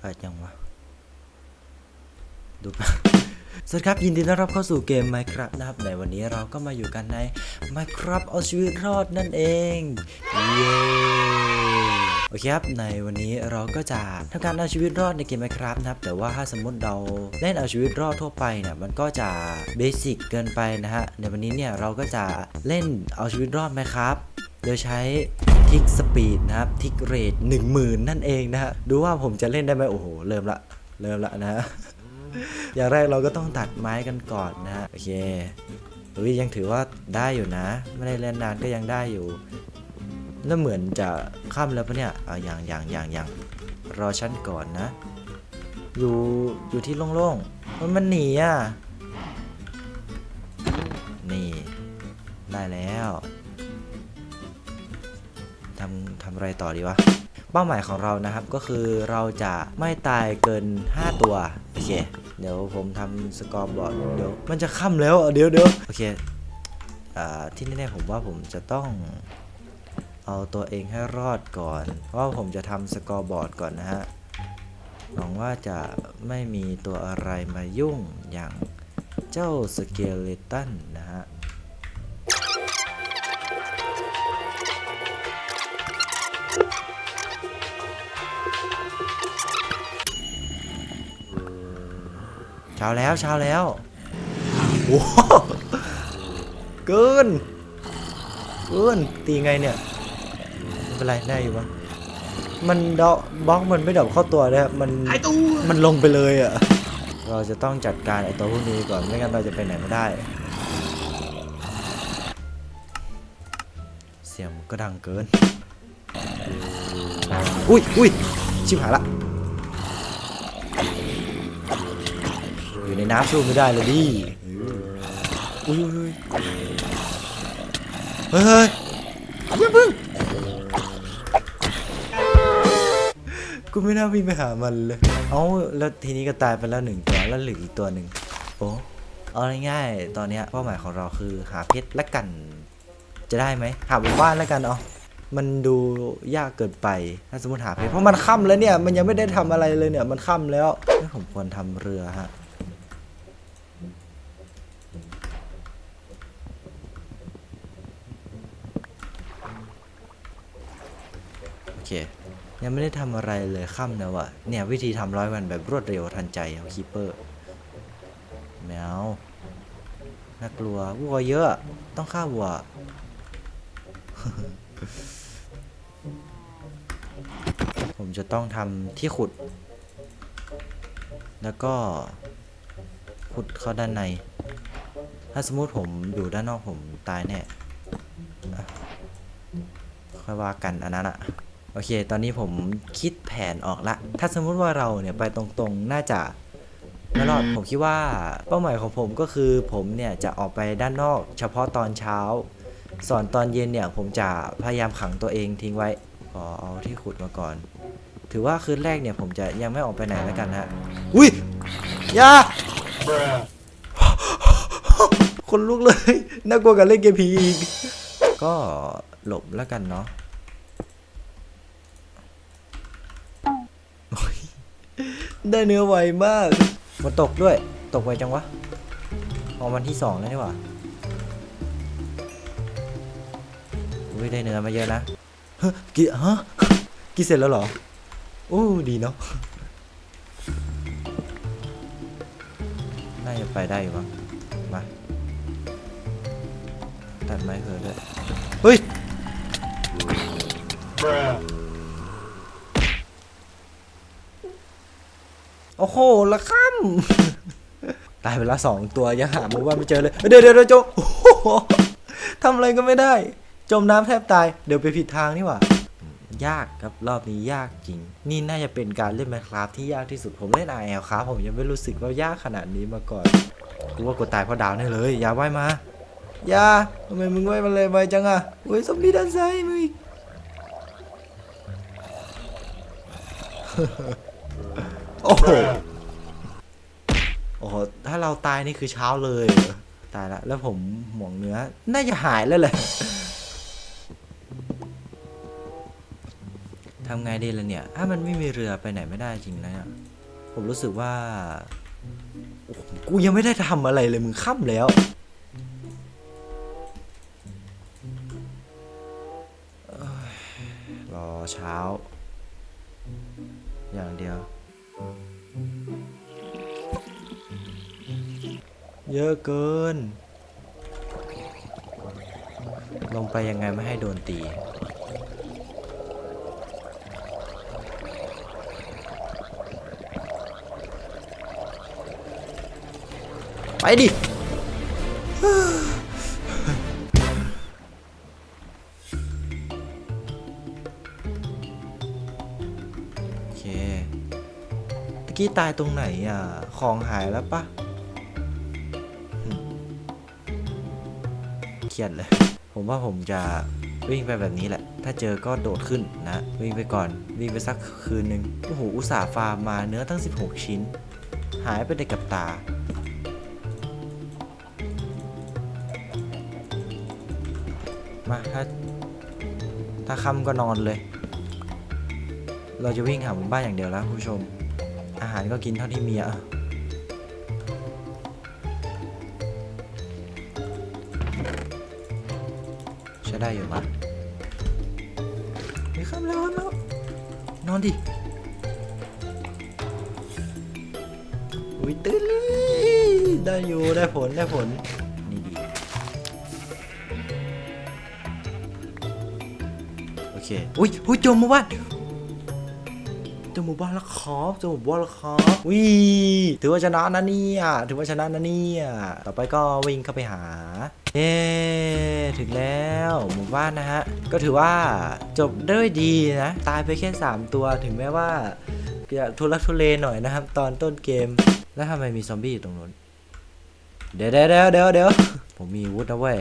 อะไรจังวะ ดูปะสวัสดีครับยินดีต้อนรับเข้าสู่เกม Minecraft นะครับในวันนี้เราก็มาอยู่กันใน Minecraft เอาชีวิตรอดนั่นเอง เย้โอเคครับในวันนี้เราก็จะทำการเอาชีวิตรอดในเกม Minecraft นะครับ แต่ว่าถ้าสมมติเราเล่นเอาชีวิตรอดทั่วไปเนี่ยมันก็จะเบสิกเกินไปนะฮะในวันนี้เนี่ยเราก็จะเล่นเอาชีวิตรอดไหมครับโดยใช้ ทิกสปีดนะครับทิกเรท10,000นั่นเองนะฮะดูว่าผมจะเล่นได้ไหมโอ้โห เริ่มละเริ่มละนะอย่างแรกเราก็ต้องตัดไม้กันก่อนนะฮะโอเคอุ้ยยังถือว่าได้อยู่นะ ไม่ได้เล่นนานก็ยังได้อยู่ แล้วเหมือนจะข้ามแล้วปะเนี่ยเอาอย่างอย่างอย่างอย่างรอชั้นก่อนนะ อยู่อยู่ที่โล่งๆมันมันหนีอะนี่ได้แล้ว ทำทำอะไรต่อดีวะ เป้าหมายของเรานะครับก็คือเราจะไม่ตายเกิน 5 ตัว โอเค เดี๋ยวผมทำสกอร์บอร์ดเดี๋ยวมันจะค่ำแล้วเดี๋ยวเดี๋ยวโอเคอ่าที่แน่ๆผมว่าผมจะต้องเอาตัวเองให้รอดก่อน เพราะผมจะทำสกอร์บอร์ดก่อนนะฮะ หวังว่าจะไม่มีตัวอะไรมายุ่งอย่างเจ้าสเกเลตันนะฮะ เช้าแล้วเช้าแล้วโอ้โหเกินเกินตีไงเนี่ยไม่เป็นไรได้อยู่ปะมันเดาะบล็อกมันไม่ดอกเข้าตัวเลยครับมันหายตัวมันลงไปเลยอะเราจะต้องจัดการไอ้ตัวพวกนี้ก่อนไม่งั้นเราจะไปไหนไม่ได้ เสียงก็ดังเกิน อุ้ยอุ้ยชิบหายละ อยู่ในน้ำสู้ไม่ได้เลยดิอุ้ยอุ้ยอุ้ยเฮ้ยเฮ้ยอย่าเพิ่งกูไม่น่าวิ่งไปหามันเลย เอ้าแล้วทีนี้ก็ตายไปแล้วหนึ่งตัวแล้วเหลืออีกตัวหนึ่งโอ้เอาง่ายๆตอนเนี้ยเป้าหมายของเราคือหาเพชรและกัน จะได้ไหมหาบนบ้านแล้วกันเอามันดูยากเกินไป ถ้าสมมติหาเพชรเพราะมันค่ำแล้วเนี่ย มันยังไม่ได้ทำอะไรเลยเนี่ย มันค่ำแล้วเฮ้ยผมควรทำเรือฮะ เค ยังไม่ได้ทำอะไรเลยค่ำนะวะเนี่ยวิธีทำร้อยวันแบบรวดเร็วทันใจของคีเปอร์แมวน่ากลัววัวเยอะ ต้องฆ่าวัวผมจะต้องทำที่ขุด แล้วก็ขุดเข้าด้านใน ถ้าสมมติผมอยู่ด้านนอกผมตายแน่อะค่อยว่ากันอันนั้นอะ โอเค ตอนนี้ผมคิดแผนออกละ ถ้าสมมุติว่าเราเนี่ยไปตรงๆ น่าจะไม่รอด ผมคิดว่าเป้าหมายของผมก็คือผมเนี่ยจะออกไปด้านนอก เฉพาะตอนเช้า ส่วนตอนเย็นเนี่ยผมจะพยายามขังตัวเองทิ้งไว้ขอเอาที่ขุดมาก่อน ถือว่าคืนแรกเนี่ยผมจะยังไม่ออกไปไหนแล้วกันฮะ อุ้ยอยาคนลุกเลย น่ากลัวกันเล่นเกมผีอีก ก็หลบแล้วกันเนาะโอ้ย ได้เนื้อไวมากมาตกด้วย ตกไวจังวะออกวันที่สองแล้วนี่หว่าอุ้ยได้เนื้อมาเยอะนะเฮ้ยกิฮะกินเสร็จแล้วเหรอโอ้ดีเนาะน่าจะไปได้อยู่มั้งมาตัดไม้เหือด้วยเฮ้ย หละค่ำตายไปละสองตัวยังหาหมู่บ้านไม่เจอเลย เดี๋ยวเดี๋ยวเดี๋ยวโจโอ้โหทำอะไรก็ไม่ได้ จมน้ำแทบตาย เดี๋ยวไปผิดทางนี่หว่ายากครับรอบนี้ยากจริง นี่น่าจะเป็นการเล่น Minecraft ที่ยากที่สุดผมเล่น RL ครับผมยังไม่รู้สึกว่ายากขนาดนี้มาก่อนกูว่ากูตายเพราะดาวแน่เลยอย่าว่ายมาอย่าทำไมมึงว่ายมาเลยไปจังอะเฮ้ยสมบีด้านซ้ายมึง โอ้โหโอ้โหถ้าเราตายนี่คือเช้าเลยตายละแล้วผมห่วงเนื้อ น่าจะหายแล้วแหละทำไงดีล่ะเนี่ย ถ้ามันไม่มีเรือไปไหนไม่ได้จริงนะเนี่ย ผมรู้สึกว่า กูยังไม่ได้ทำอะไรเลยมึงค่ำแล้ว รอเช้า อย่างเดียว เยอะเกิน ลงไปยังไงไม่ให้โดนตี ไปดิ กี้ตายตรงไหนอะ ของหายแล้วปะเครียดเลย ผมว่าผมจะวิ่งไปแบบนี้แหละ ถ้าเจอก็โดดขึ้นนะ วิ่งไปก่อน วิ่งไปสักคืนหนึ่งโอ้โห อุตส่าห์ฟาร์มมาเนื้อตั้ง 16 ชิ้น หายไปในกับตา มาถ้า ถ้าค่ำก็นอนเลย เราจะวิ่งหาหมู่บ้านอย่างเดียวแล้วคุณผู้ชม อาหารก็กินเท่าที่มีอะใช้ได้อยู่ปะเฮ้ยค่ำแล้วแล้ว นอนดิอุ้ยตื่นเลยได้อยู่ ได้ผล ได้ผล นี่ดี โอเค อุ้ยอุ้ยจอหมู่บ้าน เจอหมู่บ้านแล้วครับเจอหมู่บ้านแล้วครับวิถือว่าชนะนะเนี่ยถือว่าชนะนะเนี่ยต่อไปก็วิ่งเข้าไปหาเย้ถึงแล้วหมู่บ้านนะฮะก็ถือว่าจบด้วยดีนะตายไปแค่ 3 ตัวถึงแม้ว่าจะทุลักทุเลหน่อยนะครับ ตอนต้นเกมแล้วทำไมมีซอมบี้อยู่ตรงนู้นเดี๋ยวเดี๋ยวเดี๋ยวเดี๋ยวผมมีวุธนะเว้ย